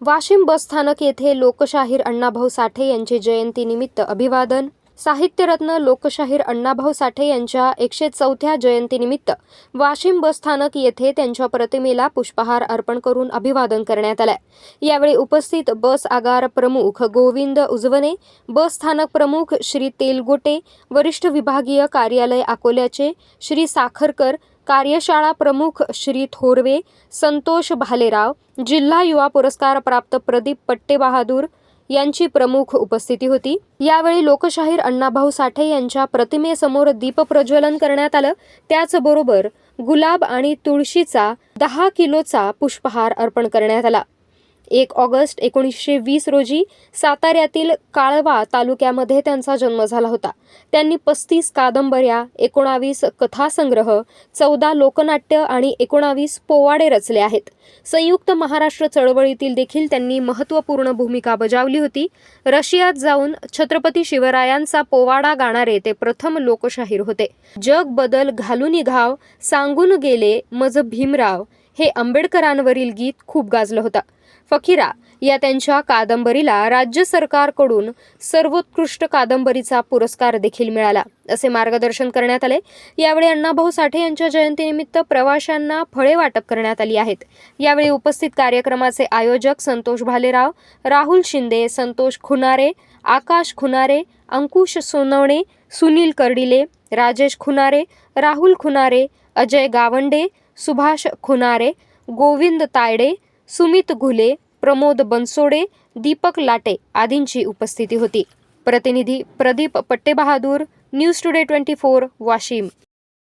वाशिम बसस्थानक येथे लोकशाहीर अण्णाभाऊ साठे यांचे जयंतीनिमित्त अभिवादन. साहित्यरत्न लोकशाहीर अण्णाभाऊ साठे यांच्या एकशे चौथ्या जयंतीनिमित्त वाशिम बसस्थानक येथे त्यांच्या प्रतिमेला पुष्पहार अर्पण करून अभिवादन करण्यात आलंय. यावेळी उपस्थित बस आगार प्रमुख गोविंद उजवणे बस स्थानक प्रमुख श्री तेलगोटे वरिष्ठ विभागीय कार्यालय अकोल्याचे श्री साखरकर कार्यशाळा प्रमुख श्री थोरवे संतोष भालेराव जिल्हा युवा पुरस्कार प्राप्त प्रदीप पट्टेबहादूर यांची प्रमुख उपस्थिती होती. यावेळी लोकशाहीर अण्णाभाऊ साठे यांच्या प्रतिमेसमोर दीपप्रज्वलन करण्यात आलं. त्याचबरोबर गुलाब आणि तुळशीचा दहा किलोचा पुष्पहार अर्पण करण्यात आला. एक ऑगस्ट एकोणीसशे वीस रोजी साताऱ्यातील काळवा तालुक्यामध्ये त्यांचा जन्म झाला होता. त्यांनी पस्तीस कादंबऱ्या एकोणावीस कथासंग्रह चौदा लोकनाट्य आणि एकोणावीस पोवाडे रचले आहेत. संयुक्त महाराष्ट्र चळवळीतील देखील त्यांनी महत्त्वपूर्ण भूमिका बजावली होती. रशियात जाऊन छत्रपती शिवरायांचा पोवाडा गाणारे ते प्रथम लोकशाहीर होते. जग बदल घालून घाव सांगून गेले मज भीमराव हे आंबेडकरांवरील गीत खूप गाजलं होतं. फकीरा या त्यांच्या कादंबरीला राज्य सरकारकडून सर्वोत्कृष्ट कादंबरीचा पुरस्कार देखील मिळाला असे मार्गदर्शन करण्यात आले. यावेळी अण्णाभाऊ साठे यांच्या जयंतीनिमित्त प्रवाशांना फळे वाटप करण्यात आली आहेत. यावेळी उपस्थित कार्यक्रमाचे आयोजक संतोष भालेराव राहुल शिंदे संतोष खुनारे आकाश खुनारे अंकुश सोनवणे सुनील कर्डिले राजेश खुनारे राहुल खुनारे अजय गावंडे सुभाष खुनारे गोविंद तायडे सुमित घुले प्रमोद बनसोडे दीपक लाटे आदींची उपस्थिती होती. प्रतिनिधी Pradeep Pattebahadur news today twenty four Washim.